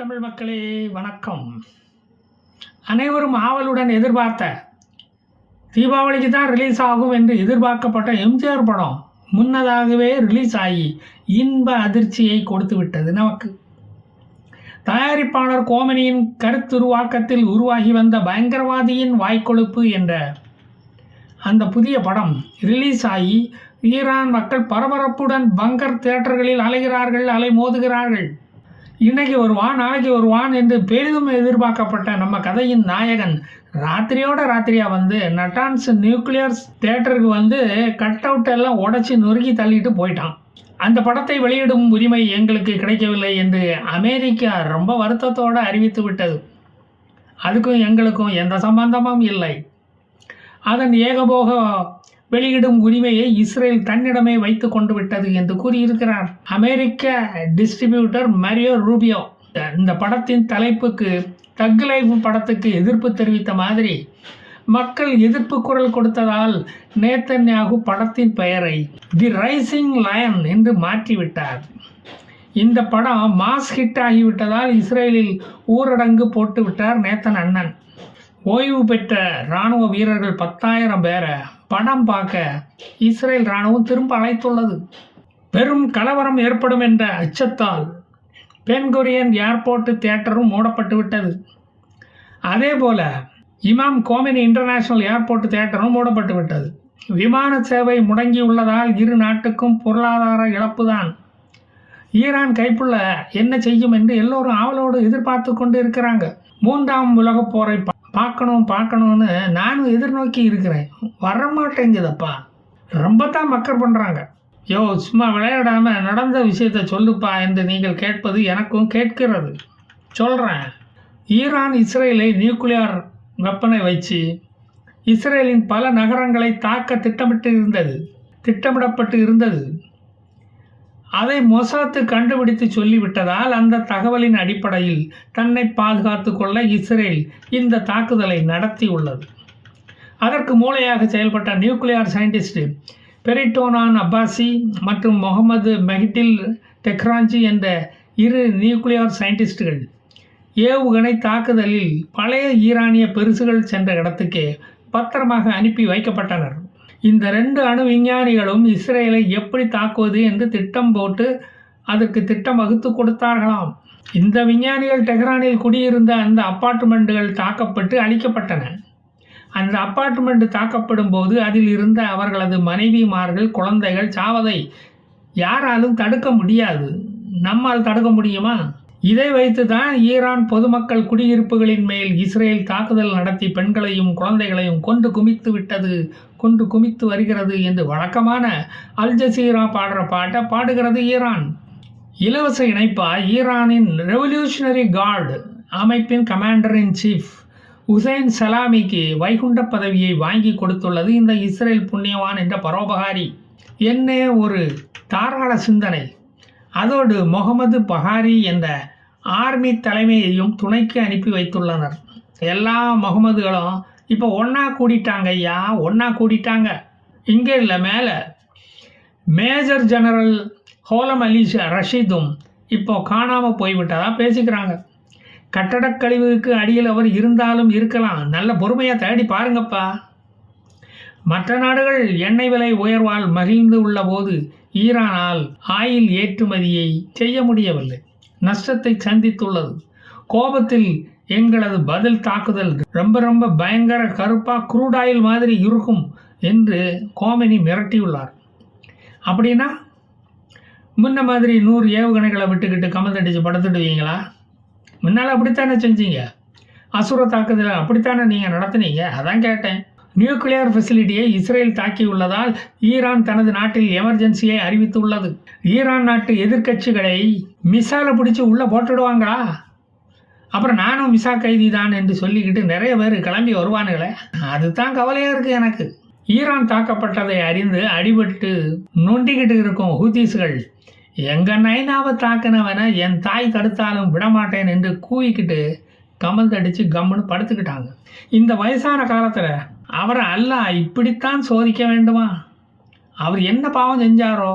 தமிழ் மக்களே வணக்கம். அனைவரும் ஆவலுடன் எதிர்பார்த்த தீபாவளிக்கு தான் ரிலீஸ் ஆகும் என்று எதிர்பார்க்கப்பட்ட எம்ஜிஆர் படம் முன்னதாகவே ரிலீஸ் ஆகி இன்ப அதிர்ச்சியை கொடுத்து விட்டது. நமக்கு தயாரிப்பாளர் கோமனியின் கருத்துருவாக்கத்தில் உருவாகி வந்த பயங்கரவாதியின் வாய்க்கொழுப்பு என்ற அந்த புதிய படம் ரிலீஸ் ஆகி ஈரான் மக்கள் பரபரப்புடன் பங்கர் தியேட்டர்களில் அலைகிறார்கள் அலை மோதுகிறார்கள். இன்னைக்கு வருவான் நாளைக்கு வருவான் என்று பெரிதும் எதிர்பார்க்கப்பட்ட நம்ம கதையின் நாயகன் ராத்திரியோட ராத்திரியாக வந்து நட்டான்ஸ் நியூக்ளியர்ஸ் தேட்டருக்கு வந்து கட் அவுட் எல்லாம் உடச்சி நொறுக்கி தள்ளிட்டு போயிட்டான். அந்த படத்தை வெளியிடும் உரிமை எங்களுக்கு கிடைக்கவில்லை என்று அமெரிக்கா ரொம்ப வருத்தத்தோடு அறிவித்து விட்டது. அதுக்கும் எங்களுக்கும் எந்த சம்பந்தமும் இல்லை. அதன் ஏகபோக வெளியிடும் உரிமையை இஸ்ரேல் தன்னிடமே வைத்து கொண்டு விட்டது என்று கூறியிருக்கிறார். அமெரிக்க டிஸ்ட்ரிபியூட்டர் மரியோ ரூபியோ. இந்த படத்தின் தலைப்புக்கு தக் லைஃப் படத்துக்கு எதிர்ப்பு தெரிவித்த மாதிரி மக்கள் எதிர்ப்பு குரல் கொடுத்ததால் நேத்தன்யாகு படத்தின் பெயரை தி ரைசிங் லயன் என்று மாற்றிவிட்டார். இந்த படம் மாஸ் ஹிட் ஆகிவிட்டதால் இஸ்ரேலில் ஊரடங்கு போட்டுவிட்டார் நேத்தன் அண்ணன். ஓய்வு பெற்ற இராணுவ வீரர்கள் பத்தாயிரம் பேரை படம் பார்க்க இஸ்ரேல் இராணுவம் திரும்ப அழைத்துள்ளது. பெரும் கலவரம் ஏற்படும் என்ற அச்சத்தால் பென்கொரியன் ஏர்போர்ட்டு தியேட்டரும் மூடப்பட்டு விட்டது. அதே போல இமாம் கோமினி இன்டர்நேஷனல் ஏர்போர்ட் தியேட்டரும் மூடப்பட்டு விட்டது. விமான சேவை முடங்கியுள்ளதால் இரு நாட்டுக்கும் பொருளாதார இழப்புதான். ஈரான் கைப்புள்ள என்ன செய்யும் என்று எல்லோரும் ஆவலோடு எதிர்பார்த்து கொண்டு இருக்கிறாங்க. மூன்றாம் உலகப் போரை பார்க்கணும் பார்க்கணும்னு நானும் எதிர்நோக்கி இருக்கிறேன். வர மாட்டேங்குதப்பா ரொம்ப தான் மக்கர் பண்ணுறாங்க யோ சும்மா விளையாடாமல் நடந்த விஷயத்தை சொல்லுப்பா என்று நீங்கள் கேட்பது எனக்கும் கேட்கிறது. சொல்கிறேன் ஈரான் இஸ்ரேலை நியூக்ளியார் வெப்பனை வச்சு இஸ்ரேலின் பல நகரங்களை தாக்க திட்டமிட்டு இருந்தது திட்டமிடப்பட்டு இருந்தது. அதை மொசாத்து கண்டுபிடித்து சொல்லிவிட்டதால் அந்த தகவலின் அடிப்படையில் தன்னை பாதுகாத்து கொள்ள இஸ்ரேல் இந்த தாக்குதலை நடத்தியுள்ளது. அதற்கு மூளையாக செயல்பட்ட நியூக்ளியார் சயின்டிஸ்ட் பெரிட்டோனான் அப்பாசி மற்றும் முகமது மெஹிட்டில் டெக்ராஞ்சி என்ற இரு நியூக்ளியார் சயின்டிஸ்டுகள் ஏவுகணை தாக்குதலில் பழைய ஈரானிய பெருசுகள் சென்ற இடத்துக்கே பத்திரமாக அனுப்பி வைக்கப்பட்டனர். இந்த ரெண்டு அணு விஞ்ஞானிகளும் இஸ்ரேலை எப்படி தாக்குவது என்று திட்டம் போட்டு அதற்கு திட்டம் வகுத்து கொடுத்தார்களாம். இந்த விஞ்ஞானிகள் டெஹ்ரானில் குடியிருந்த அந்த அப்பார்ட்மெண்ட்டுகள் தாக்கப்பட்டு அழிக்கப்பட்டன. அந்த அப்பார்ட்மெண்ட் தாக்கப்படும் போது அதில் இருந்த அவர்களது மனைவிமார்கள் குழந்தைகள் சாவதை யாராலும் தடுக்க முடியாது. நம்மால் தடுக்க முடியுமா? இதை வைத்து தான் ஈரான் பொதுமக்கள் குடியிருப்புகளின் மேல் இஸ்ரேல் தாக்குதல் நடத்தி பெண்களையும் குழந்தைகளையும் கொண்டு குமித்து விட்டது கொண்டு குமித்து வருகிறது என்று வழக்கமான அல் ஜசீரா பாடுற பாட்டை பாடுகிறது ஈரான். இலவச இணைப்பா ஈரானின் ரெவல்யூஷனரி கார்டு அமைப்பின் கமாண்டர் இன் சீஃப் உசைன் சலாமிக்கு வைகுண்ட பதவியை வாங்கி கொடுத்துள்ளது இந்த இஸ்ரேல் புண்ணியவான் என்ற பரோபகாரி. என்ன ஒரு தாராள சிந்தனை. அதோடு முகமது பஹாரி என்ற ஆர்மி தலைமையையும் துணைக்கு அனுப்பி வைத்துள்ளனர். எல்லா முகமதுகளும் இப்போ ஒன்றா கூடிட்டாங்க ஐயா ஒன்றா கூடிட்டாங்க. இங்கே இல்லை மேலே. மேஜர் ஜெனரல் ஹோலம் அலி ரஷீதும் இப்போ காணாமல் போய்விட்டதாக பேசிக்கிறாங்க. கட்டடக் கழிவுக்கு அடியில் அவர் இருந்தாலும் இருக்கலாம். நல்ல பொறுமையாக தேடி பாருங்கப்பா. மற்ற நாடுகள் எண்ணெய் விலை உயர்வால் மகிழ்ந்து உள்ளபோது ஈரானால் ஆயில் ஏற்றுமதியை செய்ய முடியவில்லை. நஷ்டத்தை சந்தித்துள்ளது. கோபத்தில் எங்களது பதில் தாக்குதல் ரொம்ப ரொம்ப பயங்கர கருப்பா குரூட் ஆயில் மாதிரி இருக்கும் என்று கோமினி மிரட்டியுள்ளார். அப்படின்னா முன்ன மாதிரி நூறு ஏவுகணைகளை விட்டுக்கிட்டு கமந்தடிச்சு படுத்துடுவீங்களா? முன்னால் அப்படித்தானே செஞ்சீங்க? அசுர தாக்குதலை அப்படித்தானே நீங்கள் நடத்துனீங்க? அதான் கேட்டேன். நியூக்ளியர் ஃபெசிலிட்டியை இஸ்ரேல் தாக்கியுள்ளதால் ஈரான் தனது நாட்டில் எமர்ஜென்சியை அறிவித்துள்ளது. ஈரான் நாட்டு எதிர்க்கட்சிகளை மிசாலை பிடிச்சி உள்ளே போட்டுடுவாங்களா? அப்புறம் நானும் மிசா கைதி தான் என்று சொல்லிக்கிட்டு நிறைய பேர் கிளம்பி வருவானுங்களே அதுதான் கவலையாக இருக்குது எனக்கு. ஈரான் தாக்கப்பட்டதை அறிந்து அடிபட்டு நொண்டிக்கிட்டு இருக்கும் ஹூதீஸ்கள் எங்கள் நைனாவை தாக்கினவனை என் தாய் தடுத்தாலும் விடமாட்டேன் என்று கூவிக்கிட்டு கமல் தடிச்சு கம்முன்னு படுத்துக்கிட்டாங்க. இந்த வயசான காலத்தில் அவரை அல்ல இப்படித்தான் சோதிக்க வேண்டுமா? அவர் என்ன பாவம் செஞ்சாரோ?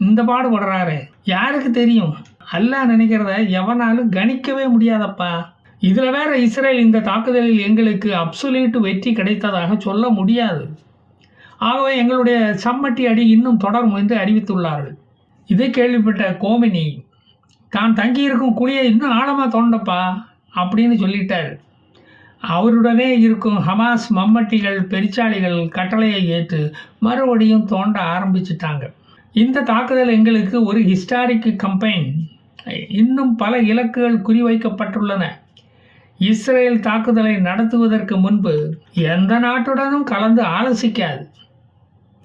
இந்த பாடுபடுறாரு யாருக்கு தெரியும்? அல்லாஹ் நினைக்கிறத எவனாலும் கணிக்கவே முடியாதப்பா. இதில் வேற இஸ்ரேல் இந்த தாக்குதலில் எங்களுக்கு அப்சுலீட்டு வெற்றி கிடைத்ததாக சொல்ல முடியாது. ஆகவே எங்களுடைய சம்மட்டி அடி இன்னும் தொடரும் என்று அறிவித்துள்ளார்கள். இதை கேள்விப்பட்ட கோமினி தான் தங்கியிருக்கும் குழியை இன்னும் ஆழமாக தோண்டப்பா. அப்படின்னு சொல்லிட்டார். அவருடனே இருக்கும் ஹமாஸ் மம்மட்டிகள் பெரிச்சாளிகள் கட்டளையை ஏற்று மறுபடியும் தோண்ட ஆரம்பிச்சிட்டாங்க. இந்த தாக்குதல் எங்களுக்கு ஒரு ஹிஸ்டாரிக் கம்பெயின் இன்னும் பல இலக்குகள் குறிவைக்கப்பட்டுள்ளன. இஸ்ரேல் தாக்குதலை நடத்துவதற்கு முன்பு எந்த நாட்டுடனும் கலந்து ஆலோசிக்காது.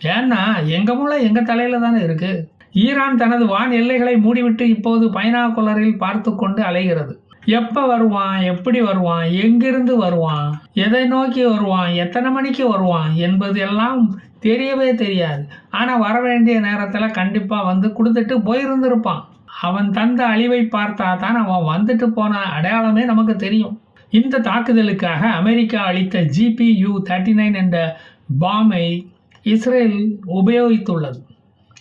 ஏன்னா எங்கள் மூளை எங்கள் தலையில் தானே இருக்குது ஈரான் தனது வான் எல்லைகளை மூடிவிட்டு இப்போது பைனாகுலரில் பார்த்து கொண்டு அலைகிறது. எப்போ வருவான்? எப்படி வருவான்? எங்கிருந்து வருவான்? எதை நோக்கி வருவான்? எத்தனை மணிக்கு வருவான்? என்பது எல்லாம் தெரியவே தெரியாது. ஆனால் வர வேண்டிய நேரத்தில் கண்டிப்பாக வந்து கொடுத்துட்டு போயிருந்திருப்பான். அவன் தந்த அழிவை பார்த்தா தான் அவன் வந்துட்டு போன அடையாளமே நமக்கு தெரியும். இந்த தாக்குதலுக்காக அமெரிக்கா அளித்த ஜிபியு தேர்ட்டி நைன் என்ற பாமை இஸ்ரேல் உபயோகித்துள்ளது.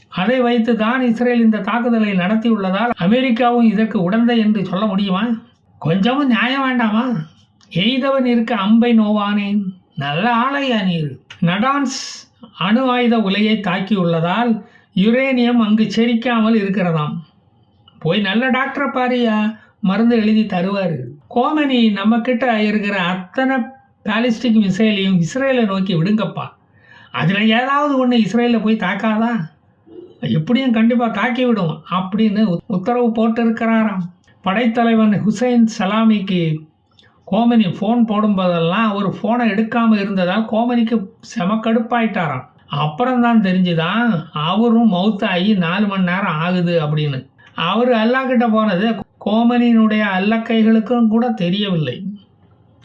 அதை வைத்து தான் இஸ்ரேல் இந்த தாக்குதலை நடத்தியுள்ளதால் அமெரிக்காவும் இதற்கு உடந்தை என்று சொல்ல முடியுமா? கொஞ்சமும் நியாயம் வேண்டாமா? எய்தவன் இருக்க அம்பை நோவானேன் நல்ல ஆளையா நீர். நடான்ஸ் அணு ஆயுத உலையை தாக்கியுள்ளதால் யுரேனியம் அங்கு செரிக்காமல் இருக்கிறதாம். போய் நல்ல டாக்டரை பாரியா மருந்து எழுதி தருவார். கோமனி நம்ம கிட்ட இருக்கிற அத்தனை பாலிஸ்டிக் மிசைலையும் இஸ்ரேலை நோக்கி விடுங்கப்பா. அதில் ஏதாவது ஒன்று இஸ்ரேலில் போய் தாக்காதா? எப்படியும் கண்டிப்பாக தாக்கி விடும் அப்படின்னு உத்தரவு போட்டு இருக்கிறாராம் படைத்தலைவன் ஹுசைன் சலாமிக்கு கோமனி ஃபோன் போடும்போதெல்லாம் அவர் ஃபோனை எடுக்காமல் இருந்ததால் கோமனிக்கு செம கடுப்பாயிட்டாராம். அப்புறம் தான் தெரிஞ்சுதான் அவரும் மவுத்தாகி நாலு மணி நேரம் ஆகுது அப்படின்னு. அவர் அல்லாக்கிட்ட போனது கோமனியினுடைய அல்லக்கைகளுக்கும் கூட தெரியவில்லை.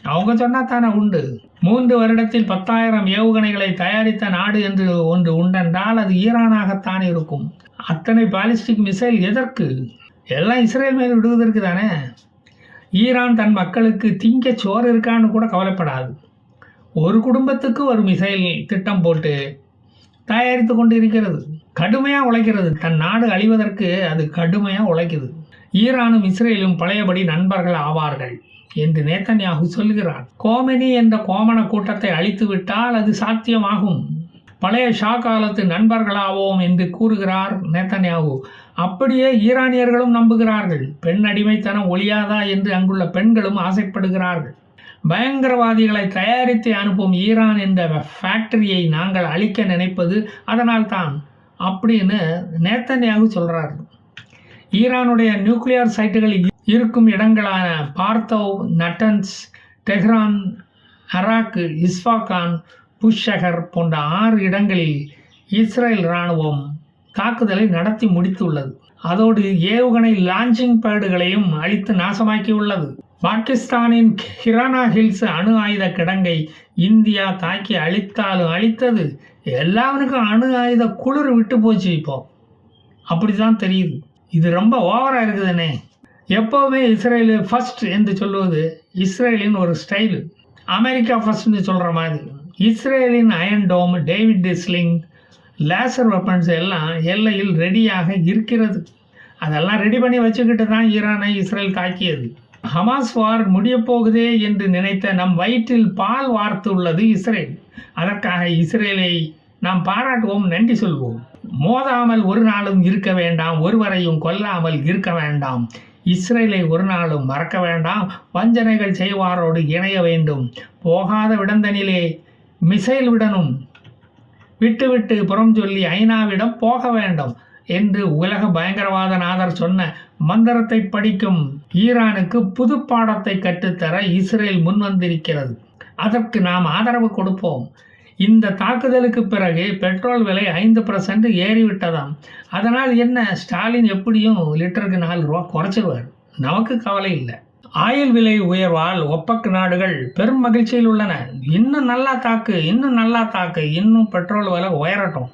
அவங்க சொன்னால் தானே உண்டு. மூன்று வருடத்தில் பத்தாயிரம் ஏவுகணைகளை தயாரித்த நாடு என்று ஒன்று உண்டென்றால் அது ஈரானாகத்தான் இருக்கும். அத்தனை பாலிஸ்டிக் மிசைல் எதற்கு? எல்லாம் இஸ்ரேல் மேல் விடுவதற்கு தானே? ஈரான் தன் மக்களுக்கு திங்க சோறு இருக்கான்னு கூட கவலைப்படாது. ஒரு குடும்பத்துக்கு ஒரு மிசைல் திட்டம் போட்டு தயாரித்து கொண்டு இருக்கிறது கடுமையாக உழைக்கிறது. தன் நாடு அழிவதற்கு அது கடுமையாக உழைக்குது. ஈரானும் இஸ்ரேலும் பழையபடி நண்பர்கள் ஆவார்கள் என்று நேத்தன்யாகு சொல்கிறார் கோமினி என்ற கோமண கூட்டத்தை அழித்து விட்டால் அது சாத்தியமாகும். பழைய ஷா காலத்து நண்பர்களாவோம் என்று கூறுகிறார் நேத்தன்யாகு. அப்படியே ஈரானியர்களும் நம்புகிறார்கள். பெண் அடிமைத்தனம் ஒழியாதா என்று அங்குள்ள பெண்களும் ஆசைப்படுகிறார்கள். பயங்கரவாதிகளை தயாரித்து அனுப்பும் ஈரான் என்ற ஃபேக்டரியை நாங்கள் அழிக்க நினைப்பது அதனால்தான் அப்படின்னு நேத்தன்யாகு சொல்கிறார் ஈரானுடைய நியூக்ளியர் சைட்டுகள் இருக்கும் இடங்களான பார்த்தோவ் நட்டன்ஸ் டெஹ்ரான் அராக் இஸ்ஃபாகான் புஷ்ஷகர் போன்ற ஆறு இடங்களில் இஸ்ரேல் இராணுவம் தாக்குதலை நடத்தி முடித்துள்ளது. அதோடு ஏவுகணை லான்ச்சிங் பேடுகளையும் அழித்து நாசமாக்கியுள்ளது. பாகிஸ்தானின் ஹிரானா ஹில்ஸ் அணு ஆயுத கிடங்கை இந்தியா தாக்கி அழித்தாலும் அழித்தது. எல்லாவனுக்கும் அணு ஆயுத குளிர் விட்டு போச்சு இப்போ. அப்படி தான் தெரியுது. இது ரொம்ப ஓவராக இருக்குதுன்னே எப்போவுமே இஸ்ரேலு ஃபர்ஸ்ட் என்று சொல்லுவது இஸ்ரேலின் ஒரு ஸ்டைலு அமெரிக்கா ஃபர்ஸ்ட்னு சொல்கிற மாதிரி. இஸ்ரேலின் iron dome David sling laser weapons எல்லாம் எல்லையில் ரெடியாக இருக்கிறது. அதெல்லாம் ரெடி பண்ணி வச்சுக்கிட்டு தான் ஈரானை இஸ்ரேல் தாக்கியது. ஹமாஸ் வார் முடியப்போகுதே என்று நினைத்த நம் வயிற்றில் பால் வார்த்துள்ளது இஸ்ரேல். அதற்காக இஸ்ரேலை நாம் பாராட்டுவோம் நன்றி சொல்வோம். மோதாமல் ஒரு நாளும் இருக்க வேண்டாம் ஒருவரையும் கொல்லாமல் இருக்க வேண்டாம். இஸ்ரேலை ஒரு நாளும் மறக்க வேண்டாம். வஞ்சனைகள் செய்வாரோடு இணைய வேண்டும். போகாத விடந்தனிலே மிசைல் விடணும். விட்டுவிட்டு புறம் சொல்லி ஐநாவிடம் போக வேண்டும் என்று உலக பயங்கரவாத நாதர் சொன்ன மந்திரத்தை படிக்கும் ஈரானுக்கு புது பாடத்தை கற்றுத்தர இஸ்ரேல் முன்வந்திருக்கிறது. அதற்கு நாம் ஆதரவு கொடுப்போம். இந்த தாக்குதலுக்கு பிறகு பெட்ரோல் விலை ஐந்து பர்சன்ட் ஏறிவிட்டதாம். அதனால் என்ன? ஸ்டாலின் எப்படியும் லிட்டருக்கு நாலு ரூபா குறைச்சிருவார். நமக்கு கவலை இல்லை. ஆயில் விலை உயர்வால் ஒப்பக் நாடுகள் பெரும் மகிழ்ச்சியில் உள்ளன. இன்னும் நல்லா தாக்கு இன்னும் நல்லா தாக்கு இன்னும் பெட்ரோல் விலை உயரட்டும்.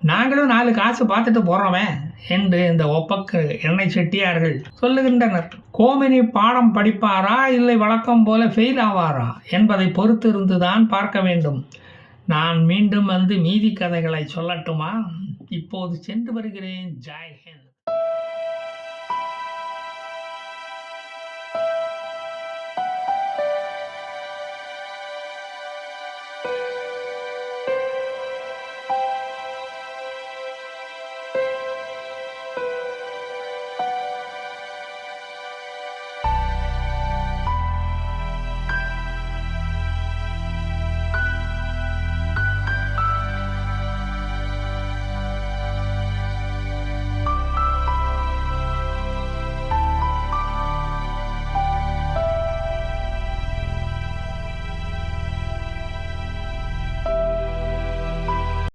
நாங்களும் நாலு காசு பார்த்துட்டு போகிறோமே என்று இந்த ஒப்பக்கு எண்ணெய் செட்டியார்கள் சொல்லுகின்றனர். கோமினி பாடம் படிப்பாரா இல்லை வழக்கம் போல ஃபெயில் ஆவாரா என்பதை பொறுத்து இருந்துதான் பார்க்க வேண்டும். நான் மீண்டும் வந்து மீதி கதைகளை சொல்லட்டுமா? இப்போது சென்று வருகிறேன். ஜாய் ஹிந்த்.